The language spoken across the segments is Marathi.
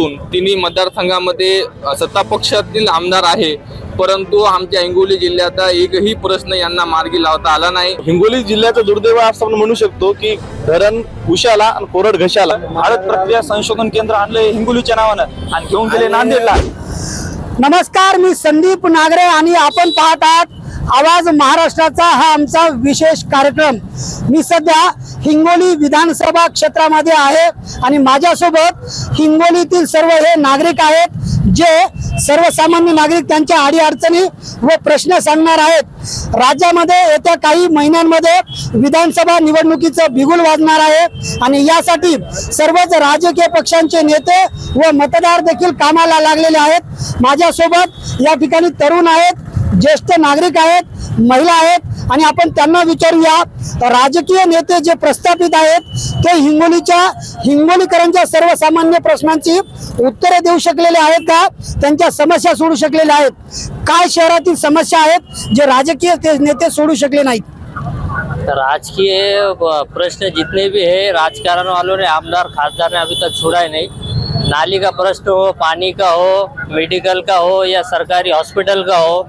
असून तिन्ही मतदारसंघामध्ये सत्ता पक्षातील आमदार आहे. परंतु आमच्या हिंगोली जिल्ह्यात एकही प्रश्न यांना मार्गी लावता आला नाही. हिंगोली जिल्ह्याचं दुर्दैव असं आपण म्हणू शकतो की धरण उशाला आणि कोरड घशाला. भारत प्रक्रिया संशोधन केंद्र आणले हिंगोलीच्या नावानं आणि घेऊन गेले नांदेडला. नमस्कार मी संदीप नागरे आणि आपण पाहत आहात आवाज महाराष्ट्राचा हा आमचा विशेष कार्यक्रम. मी सध्या हिंगोली विधानसभा क्षेत्रामध्ये आहे आणि माझ्यासोबत हिंगोलीतील सर्व हे नागरिक आहेत जे सर्वसामान्य नागरिक त्यांच्या अडीअडचणी व प्रश्न सांगणार आहेत. राज्यामध्ये येत्या काही महिन्यांमध्ये विधानसभा निवडणुकीचं बिगुल वाजणार आहे आणि यासाठी सर्वच राजकीय पक्षांचे नेते व मतदार देखील कामाला लागलेले आहेत. माझ्यासोबत या ठिकाणी तरुण आहेत ज्येष्ठ नागरिक आहेत महिला आहेत आणि आपण त्यांना विचारूया. राजकीय नेते जे प्रस्थापित आहेत ते हिंगोलीच्या हिंगोलीकरांच्या सर्वसामान्य प्रश्नांची उत्तरे देऊ शकलेले आहेत का? त्यांच्या समस्या सोडू शकलेल्या आहेत. काय शहरातील समस्या आहेत जे राजकीय ते नेते सोडू शकले नाहीत? राजकीय प्रश्न जितने भी है राजकारण वालों ने आमदार खासदार ने अभी तक छोड़ा ही नहीं। नाली का प्रश्न हो पानी का हो मेडिकल का हो या सरकारी हॉस्पिटल का हो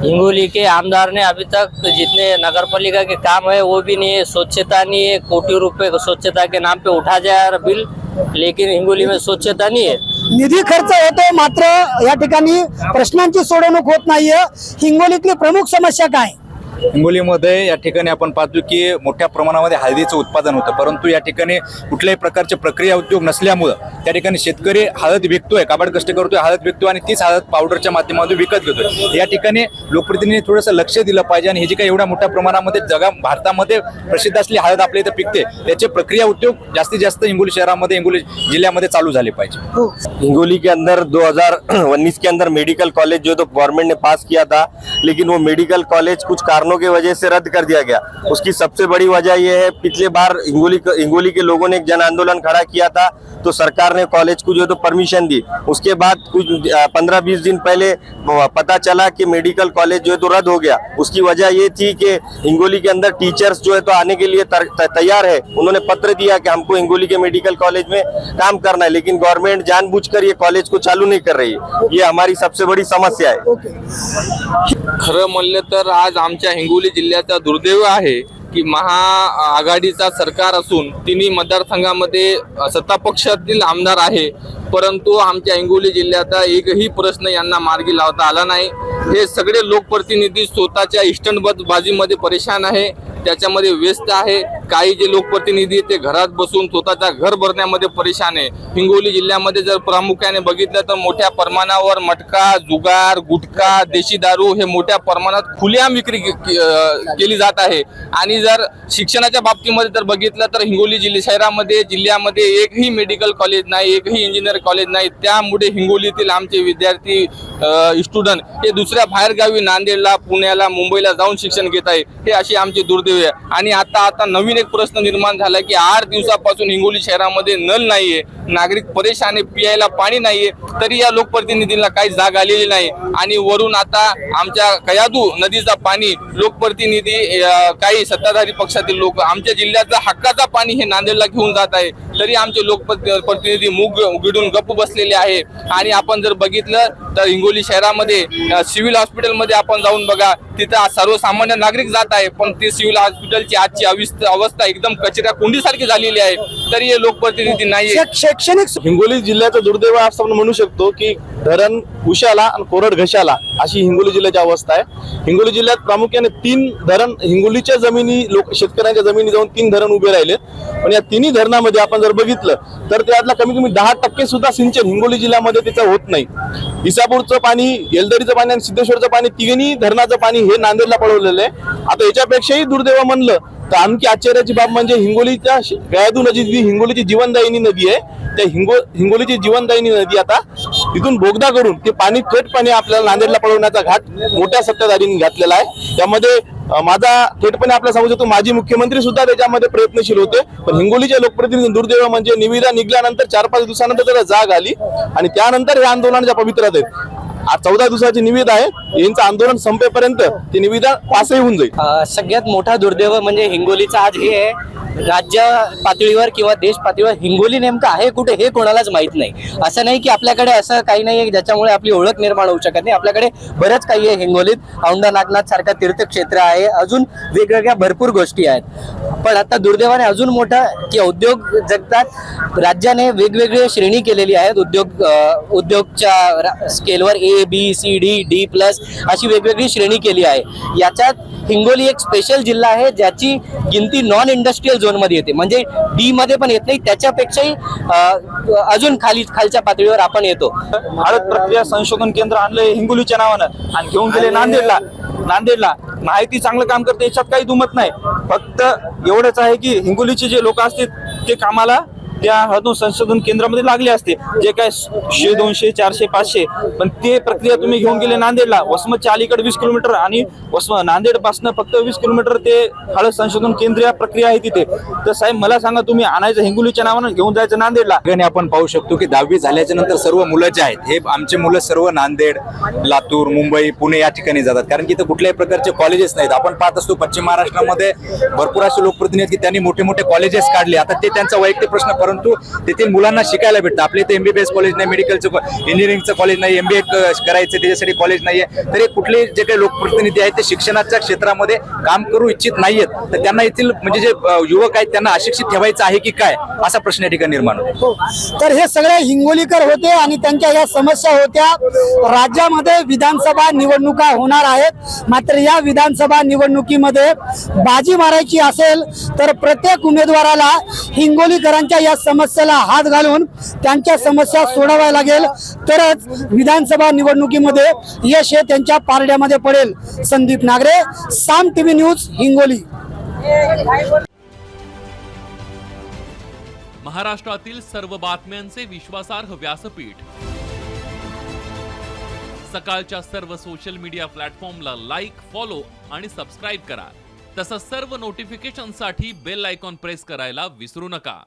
हिंगोली के आमदार ने अभी तक जितने नगर पालिका के काम है वो भी नहीं है। स्वच्छता नहीं है कोटि रुपए स्वच्छता के नाम पे उठा जाए बिल लेकिन हिंगोली में स्वच्छता नहीं है। निधी खर्च होतो मात्र या ठिकाणी प्रश्नांची सोडवणूक होत नाहीये. हिंगोलीतली प्रमुख समस्या काय? हिंगोलीमध्ये या ठिकाणी आपण पाहतो की मोठ्या प्रमाणामध्ये हळदीचं उत्पादन होतं. परंतु या ठिकाणी कुठल्याही प्रकारचे प्रक्रिया उद्योग नसल्यामुळं त्या ठिकाणी शेतकरी हळद विकतोय काबाड कष्ट करतोय हळद विकतोय आणि तीच हळद पावडरच्या माध्यमातून विकत घेतोय. या ठिकाणी लोकप्रतिनिधी थोडंसं लक्ष दिलं पाहिजे आणि हे जे काही एवढ्या मोठ्या प्रमाणामध्ये जगा भारतामध्ये प्रसिद्ध असलेली हळद आपल्या इथं पिकते त्याचे प्रक्रिया उद्योग जास्तीत जास्त हिंगोली शहरामध्ये हिंगोली जिल्ह्यामध्ये चालू झाले पाहिजे. हिंगोली के अंदर 2019 के अंदर मेडिकल कॉलेज जो तो गवर्नमेंट ने पास किया था लेकिन वो मेडिकल कॉलेज कुछ कारणों की वजह से रद्द कर दिया गया। उसकी सबसे बड़ी वजह यह है पिछले बार हिंगोली हिंगोली के लोगों ने एक जन आंदोलन खड़ा किया था तो सरकार ने कॉलेज को जो है तो परमिशन दी। उसके बाद कुछ पंद्रह बीस दिन पहले पता चला कि मेडिकल कॉलेज जो है तो रद्द हो गया। उसकी वजह ये थी कि हिंगोली के अंदर टीचर्स जो है तो आने के लिए तैयार है। उन्होंने पत्र दिया कि हमको हिंगोली के मेडिकल कॉलेज में काम करना है लेकिन गवर्नमेंट जानबूझकर ये कॉलेज को चालू नहीं कर रही है। ये हमारी सबसे बड़ी समस्या है। खरं म्हणलं तर आज आमच्या हिंगोली जिल्ह्याचा दुर्दैव आहे की महाआघाडीचा सरकार असून तिन्ही मतदारसंघामध्ये सत्ता पक्षातील आमदार आहे. परंतु आमच्या हिंगोली जिल्ह्याचा एकही प्रश्न यांना मार्गी लावता आला नाही. हे सगळे लोकप्रतिनिधी स्वतःच्या इष्टंटबद्ध बाजीमध्ये परेशान आहे. त्याच्यामध्ये व्यस्त आहे. काही जे लोकप्रतिनिधी आहेत ते घरात बसून स्वतःचा घर भरण्यामध्ये परेशान आहे. हिंगोली जिल्ह्यामध्ये जर प्रामुख्याने बघितलं तर मोठ्या प्रमाणावर मटका जुगार गुटखा देशी दारू हे मोठ्या प्रमाणात खुलेआम विक्री केली जात आहे. आणि जर शिक्षणाच्या बाबतीमध्ये जर बघितलं तर हिंगोली जिल्हा शहरामध्ये जिल्ह्यामध्ये एकही मेडिकल कॉलेज नाही एकही इंजिनिअर कॉलेज नाही. त्यामुळे हिंगोलीतील आमचे विद्यार्थी स्टुडंट हे दुसऱ्या बाहेरगावी नांदेडला पुण्याला मुंबईला जाऊन शिक्षण घेत आहे. हे अशी आमची दुर्दैव आहे. आणि आता आता नवीन एक प्रश्न निर्माण झाला की आठ दिवसापासून हिंगोली शहरामध्ये नल नाहीये नागरिक परेशान आहे पियायला पाणी नाहीये तरी या लोकप्रतिनिधींना काही जाग आलेली नाही. आणि वरून आता आमच्या कयादू नदीचा पाणी लोकप्रतिनिधी काही सत्ताधारी पक्षातील लोक आमच्या जिल्ह्याचा हक्काचा पाणी हे नांदेडला घेऊन जात आहे. तरी आमचे लोकप्रतिनिधी मुग उघडून गप्प बसलेले आहे. आणि आपण जर बघितलं तर हिंगोली शहरामध्ये सिव्हिल हॉस्पिटलमध्ये आपण जाऊन बघा तिथं सर्वसामान्य नागरिक जात आहे. पण ती सिव्हिल हॉस्पिटलची आजची अवस्था एकदम कचऱ्या कुंडीसारखी झालेली आहे. तरी हे लोकप्रतिनिधी नाही शैक्षणिक हिंगोली जिल्ह्याचं दुर्दैव असं आपण म्हणू शकतो की धरण उशाला आणि कोरड घशाला अशी हिंगोली जिल्ह्याची अवस्था आहे. हिंगोली जिल्ह्यात प्रामुख्याने तीन धरण हिंगोलीच्या जमिनी लोक शेतकऱ्यांच्या जमिनी जाऊन तीन धरण उभे राहिले. पण या तिन्ही धरणामध्ये आपण जर बघितलं तर त्यातला कमी कमी दहा टक्के सुद्धा सिंचन हिंगोली जिल्ह्यामध्ये तिचं होत नाही. इसापूरचं पाणी येलदरीचं पाणी आणि सिद्धेश्वरचं पाणी तिन्ही धरणाचं पाणी हे नांदेडला पळवलेलं आहे. आता याच्यापेक्षाही दुर्दैव म्हणलं तर आणखी आश्चर्याची बाब म्हणजे हिंगोलीच्या गयादू नदी जी हिंगोलीची जीवनदायिनी नदी आहे त्या हिंगो हिंगोलीची जीवनदायिनी नदी आता तिथून बोगदा करून ते पाणी थेट पाणी आपल्याला नांदेडला पळवण्याचा घाट मोठ्या सत्ताधारींनी घातलेला आहे. त्यामध्ये माझा थेटपणे आपल्याला सांगू शकतो माजी मुख्यमंत्री सुद्धा त्याच्यामध्ये प्रयत्नशील होते. पण हिंगोलीचे लोकप्रतिनिधी दुर्दैव म्हणजे निविदा निघाल्यानंतर चार पाच दिवसानंतर त्याला जाग आली आणि त्यानंतर हे आंदोलनाच्या पवित्रात आहेत चौदा दिवसाची निविदा आहे. यांचं आंदोलन संपेपर्यंत ती निविदा पासही होऊन जाईल. सगळ्यात मोठा दुर्दैव म्हणजे हिंगोलीचा आज हे आहे. राज्य पातळीवर किंवा देश पातळीवर हिंगोली नेमकं आहे कुठे हे कोणालाच माहीत नाही. असं नाही की आपल्याकडे असं काही नाही आहे ज्याच्यामुळे आपली ओळख निर्माण होऊ शकत नाही. आपल्याकडे बरंच काही आहे हिंगोलीत. औंढा नागनाथ सारखं तीर्थक्षेत्र आहे. अजून वेगवेगळ्या भरपूर गोष्टी आहेत. पण आता दुर्दैवाने अजून मोठं की उद्योग जगतात. राज्याने वेगवेगळी श्रेणी केलेली आहेत. उद्योग उद्योगच्या स्केलवर A B C D D plus अशी वेगवेगळी श्रेणी केली आहे. याच्यात हिंगोली एक स्पेशल जिल्हा आहे ज्याची गिनती नॉन इंडस्ट्रीयल झोनमध्ये येते. म्हणजे डी मध्ये पण येत नाही त्याच्यापेक्षाही अजून खाली खालच्या पातळीवर आपण येतो. हळद प्रक्रिया संशोधन केंद्र आणलंय हिंगोलीच्या नावानं. आणि घेऊन गेले नांदेडला. नांदेडला. माहिती चांगलं काम करते याच्यात काही दुमत नाही. फक्त एवढंच आहे की हिंगोलीचे जे लोक असतील ते कामाला त्या हळदू संशोधन केंद्रामध्ये लागले असते. जे काय शे दोनशे चारशे पाचशे पण ते प्रक्रिया तुम्ही घेऊन गेले नांदेडला. वसमतच्या अलीकडे वीस किलोमीटर आणि वसम नांदेडपासून फक्त वीस किलोमीटर ते हळद संशोधन केंद्र या प्रक्रिया आहे तिथे. तर साहेब मला सांगा तुम्ही आणायचं हिंगोलीच्या नावानं घेऊन जायचं नांदेडला? ठिकाणी आपण पाहू शकतो की दहावी झाल्याच्यानंतर सर्व मुलं जे आहेत हे आमचे मुलं सर्व नांदेड लातूर मुंबई पुणे या ठिकाणी जातात. कारण की इथं कुठल्याही प्रकारचे कॉलेजेस नाहीत. आपण पाहत असतो पश्चिम महाराष्ट्रामध्ये भरपूर असे लोकप्रतिनिधी आहेत की त्यांनी मोठे मोठे कॉलेजेस काढले. आता ते त्यांचा वैयक्तिक प्रश्न परंतु तेथील मुलांना शिकायला भेटतं. आपल्या इथे एमबीबीएस कॉलेज नाही मेडिकलचं इंजिनिअरिंगचं कॉलेज नाही एमबीए करायचं त्याच्यासाठी कॉलेज नाहीये. तरी कुठले जे काही लोकप्रतिनिधी आहेत ते शिक्षणाच्या क्षेत्रामध्ये काम करू इच्छित नाहीयेत. तर त्यांना येथील म्हणजे जे युवक आहेत त्यांना अशिक्षित ठेवायचं आहे की काय? असा प्रश्न या ठिकाणी निर्माण होतो. हो. तर हे सगळे हिंगोलीकर होते आणि त्यांच्या या समस्या होत्या. राज्यामध्ये विधानसभा निवडणुका होणार आहेत. मात्र या विधानसभा निवडणुकीमध्ये बाजी मारायची असेल तर प्रत्येक उमेदवाराला हिंगोलीकरांच्या या समस्येला हात घालून त्यांच्या समस्या सोडाव्या लागेल. तरच विधानसभा निवडणुकीमध्ये यश हे त्यांच्या पारड्यामध्ये पडेल. Sandeep Nagre Saam TV news Hingoli. महाराष्ट्रातील सर्व बातम्यांचे विश्वासार्ह व्यासपीठ. सकाळच्या सर्व सोशल मीडिया प्लॅटफॉर्मला लाईक फॉलो आणि सबस्क्राईब करा. तसंच सर्व नोटिफिकेशनसाठी बेल आयकॉन प्रेस करायला विसरू नका.